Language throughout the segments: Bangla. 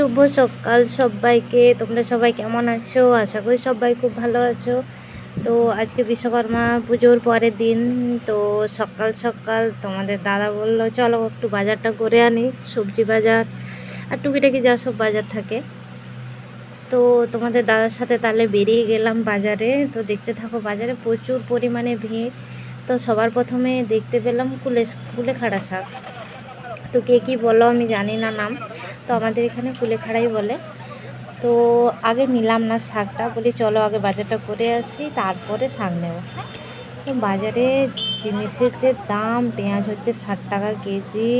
শুভ সকাল সবাইকে। তোমরা সবাই কেমন আছো? আশা করি সবাই খুব ভালো আছো। তো আজকে বিশ্বকর্মা পুজোর পরের দিন। তো সকাল সকাল তোমাদের দাদা বলল, চলো একটু বাজারটা করে আনি, সবজি বাজার। আর টুকিটাকি যা সব বাজার থাকে। তো তোমাদের দাদার সাথে তাহলে বেরিয়ে গেলাম বাজারে। তো দেখতে থাকো, বাজারে প্রচুর পরিমাণে ভিড়। তো সবার প্রথমে দেখতে পেলাম কুলে কুলেখাড়া শাক। তো কে কী বলো আমি জানি না নাম। তো আমাদের এখানে কুলেখাড়াই বলে। তো আগে নিলাম না শাকটা, বলি চলো আগে বাজারটা করে আসি, তারপরে শাক নেব। তো বাজারে জিনিসের যে দাম, পেঁয়াজ হচ্ছে ষাট টাকা কেজি,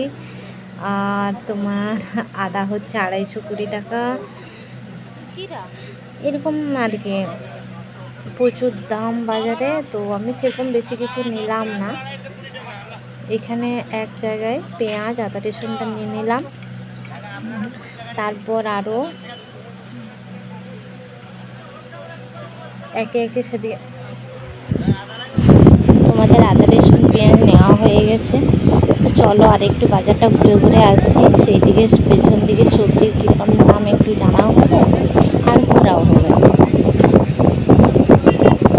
আর তোমার আদা হচ্ছে আড়াইশো কুড়ি টাকা। এরকম আর কি, প্রচুর দাম বাজারে, তো আমি সেরকম বেশি কিছু নিলাম না। এখানে এক জায়গায় পেঁয়াজ আদা রসুনটা নিয়ে নিলাম। তারপর আরও একে একে সেদিকে তোমাদের আদা রসুন পেঁয়াজ নেওয়া হয়ে গেছে। তো চলো আর একটু বাজারটা ঘুরে ঘুরে আসছি সেই দিকে পেছন দিকে সবজির কীরকম দাম একটু জানাও হবে আর ঘোরাও হবে।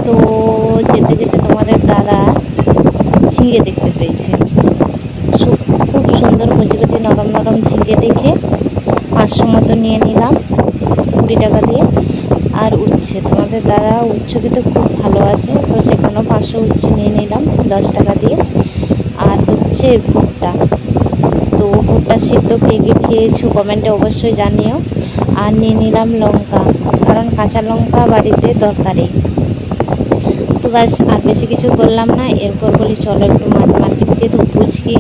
তো যেতে যেতে তোমাদের দাদা ঝিঙে দেখতে পেয়েছে। খুব সুন্দর কচি কচি নরম নরম ঝিঙে দেখে পাঁচশো মতো নিয়ে নিলাম কুড়ি টাকা দিয়ে। আর উচ্ছে, তোমাদের দ্বারা উচ্ছ খেতে খুব ভালো আছে তো সেখানেও পাঁচশো উচ্ছে নিয়ে নিলাম দশ টাকা দিয়ে। আর হচ্ছে ভুট্টা, তো ভুট্টা সিদ্ধ কে কে খেয়েছো কমেন্টে অবশ্যই জানিও। আর নিয়ে নিলাম লঙ্কা, কারণ কাঁচা লঙ্কা বাড়িতে দরকারি তো ব্যাস, আর বেশি কিছু বললাম না, এরপর বলি চলো একটু মাছ মার্কেটে পুচকি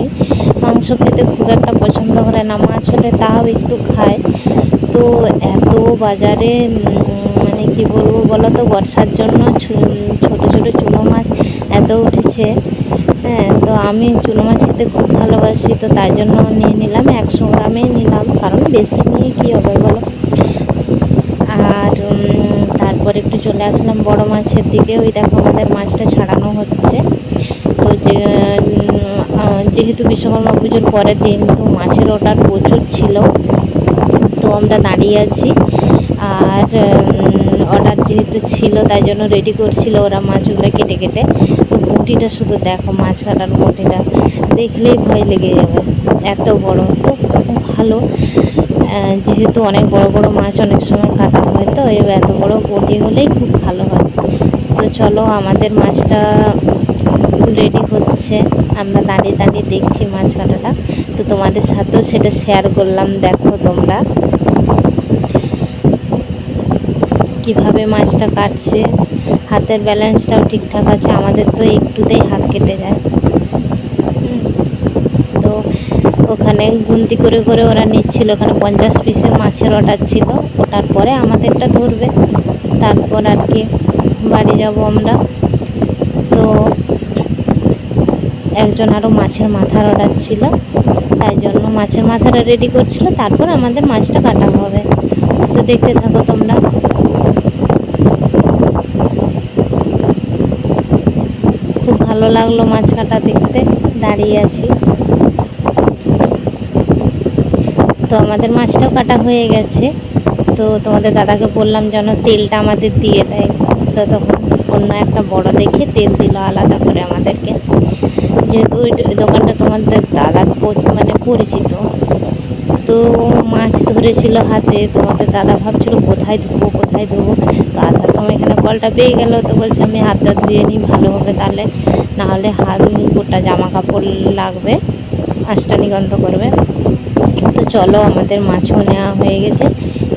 মাংস খেতে খুব একটা পছন্দ করে না। মাছ হলে তাও একটু খায়। তো এত বাজারে মানে কি বলব বলো তো বর্ষার জন্য ছোট ছোট চুনো মাছ এত উঠেছে। হ্যাঁ তো আমি চুনো মাছ খেতে খুব ভালোবাসি, তো তাই জন্য নিয়ে নিলাম। একশো গ্রামেই নিলাম, কারণ বেশি নিয়ে কী হবে বলো? আর তারপর একটু চলে আসলাম বড় মাছের দিকে। ওই দেখো আমাদের মাছটা ছাড়ানো হচ্ছে। তো যে যেহেতু বিশ্বকর্মা পুজোর পরের দিন, তো মাছের অর্ডার প্রচুর ছিল। তো আমরা দাঁড়িয়ে আছি। আর অর্ডার যেহেতু ছিল, তাই জন্য রেডি করছিল ওরা মাছগুলো কেটে কেটে। তো বটিটা শুধু দেখো, মাছ কাটার বটিটা দেখলেই ভয় লেগে যাবে। এত বড় তো ভালো। যেহেতু অনেক বড় বড় মাছ অনেক সময় কাটা হয়, তো এবার এত বড় বটি হলেই খুব ভালো হয়। তো চলো, আমাদের মাছটা রেডি হচ্ছে আমরা দাঁড়িয়ে দাঁড়িয়ে দেখছি মাছ কাটাটা তো তোমাদের সাথেও সেটা শেয়ার করলাম, দেখো তোমরা। কীভাবে মাছটা কাটছে, হাতের ব্যালেন্সটাও ঠিকঠাক আছে, আমাদের তো একটুতেই হাত কেটে যায়। তো ওখানে গুনতি করে করে ওরা নিচ্ছিল, ওখানে পঞ্চাশ পিসের মাছের অর্ডার ছিল ওটার পরে আমাদেরটা ধরবে। তারপর আর কি বাড়ি যাব আমরা। তো একজন আরও মাছের মাথার অর্ডার ছিল, তাই জন্য মাছের মাথাটা রেডি করছিল, তারপর আমাদের মাছটা কাটা হবে। তো দেখতে থাকো তোমরা। খুব ভালো লাগল মাছ কাটা দেখতে, দাঁড়িয়ে আছি। তো আমাদের মাছটাও কাটা হয়ে গেছে। তো তোমাদের দাদাকে বললাম যেন তেলটা আমাদের দিয়ে দেয়। তো তখন অন্য একটা বড় দেখে তেল দিল আলাদা করে আমাদেরকে। যেহেতু ওই দোকানটা তোমাদের দাদার মানে পরিচিত। তো মাছ ধরেছিল হাতে, তোমাদের দাদা ভাবছিল কোথায় ধোবো কোথায় ধোবো। তো আসার সময় এখানে কলটা পেয়ে গেল, তো বলছে আমি হাতটা ধুয়ে নিই, ভালো হবে তাহলে। নাহলে হাত, গোটা জামা কাপড় লাগবে আঁশটা নিগন্ধ করবে। তো চলো আমাদের মাছও নেওয়া হয়ে গেছে।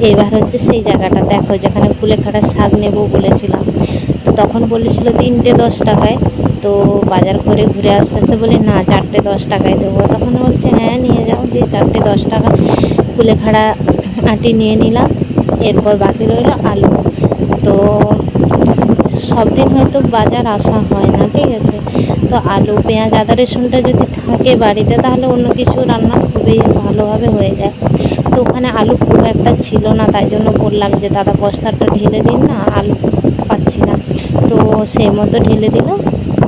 এবার হচ্ছে সেই জায়গাটা দেখো, যেখানে কুলেখাড়ার শাক নেব বলেছিলাম। তখন বলেছিল তিনটে দশ টাকায়। তো বাজার করে ঘুরে আসতে আসতে বলি, না, চারটে দশ টাকায় দেবো। তখন বলছে হ্যাঁ নিয়ে যাও। দিয়ে চারটে দশ টাকা কুলেখাড়া আটি নিয়ে নিলাম। এরপর বাকি রইল আলু। তো সব দিন হয়তো বাজার আসা হয় না, ঠিক আছে? তো আলু, পেঁয়াজ, আদা, রসুনটা যদি থাকে বাড়িতে, তাহলে অন্য কিছু রান্না খুবই ভালোভাবে হয়ে যায়। তো ওখানে আলু খুব একটা ছিল না, তাই জন্য বললাম যে, দাদা, বস্তাটা ঢেলে দিন না, আলু তো সেই মতো ঢেলে দিল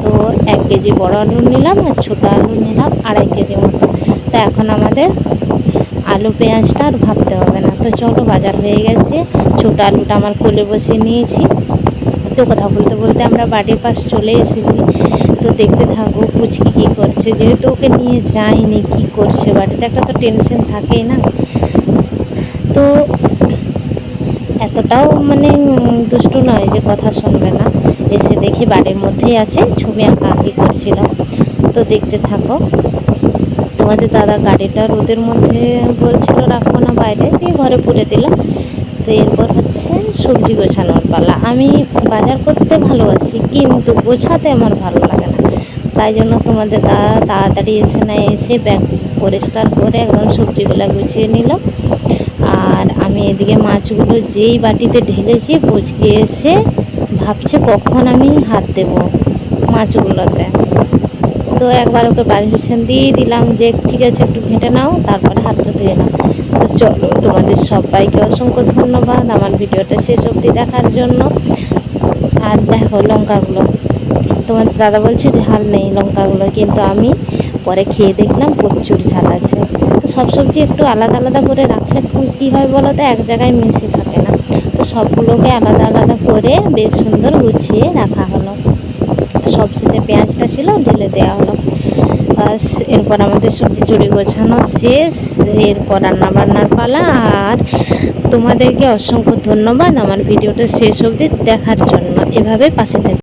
তো এক কেজি বড় আলু নিলাম আর ছোটো আলু নিলাম, আড়াই কেজি মতো। তো এখন আমাদের আলু পেঁয়াজটা আর ভাবতে হবে না। তো তো চলো বাজার হয়ে গেছে। ছোটো আলুটা আমার কোলে বসিয়ে নিয়েছি। তো কথা বলতে বলতে আমরা বাড়ির পাশ চলে এসেছি। তো দেখতে থাকব পুচকি কী করছে। যেহেতু ওকে নিয়ে যাইনি, কি করছে? বাড়িতে একটা তো টেনশন থাকেই না। তো এতটাও মানে দুষ্টু নয় যে কথা শুনবে না। এসে দেখি বাড়ির মধ্যেই আছে, ছবি আঁকা আঁকি করছিল। তো দেখতে থাকো। তোমাদের দাদা গাড়িটা রোদের মধ্যে বলছিল রাখব না বাইরে। দিয়ে ঘরে পুরে দিলাম তো এরপর হচ্ছে সবজি গোছানোর পালা। আমি বাজার করতে ভালোবাসি, কিন্তু গোছাতে আমার ভালো লাগে না। তাই জন্য তোমাদের দাদা তাড়াতাড়ি এসে না এসে ব্যাগ পরিষ্কার করে একদম সবজিগুলো গুছিয়ে নিল। আর আমি এদিকে মাছগুলো যেই বাটিতে ঢেলেছি পুচকে এসে ভাবছে কখন আমি হাত দেব মাছগুলোতে। তো একবার ওকে পারমিশন দিয়ে দিলাম যে, ঠিক আছে, একটু ঘেঁটে নাও, তারপরে হাতটা ধুয়ে নাও। তো চলো, তোমাদের সবাইকে অসংখ্য ধন্যবাদ আমার ভিডিওটা শেষ অবধি দেখার জন্য। আর দেখো লঙ্কাগুলো। তোমার দাদা বলছে ঝাল নেই লঙ্কাগুলো। কিন্তু আমি পরে খেয়ে দেখলাম প্রচুর ঝাল। সব সবজি একটু আলাদা আলাদা করে রাখলে কী হয় বলো তো? এক জায়গায় মিশে থাকে না। তো সবগুলোকে আলাদা আলাদা করে বেশ সুন্দর গুছিয়ে রাখা হলো। সবশেষে পেঁয়াজটা ছিল, ঢেলে দেওয়া হলো। বাস এরপর আমাদের সবজি চুরি গোছানো শেষ। এরপর রান্না বান্নার পালা। আর তোমাদেরকে অসংখ্য ধন্যবাদ। আমার ভিডিওটা শেষ অবধি দেখার জন্য। এভাবে পাশে থেকে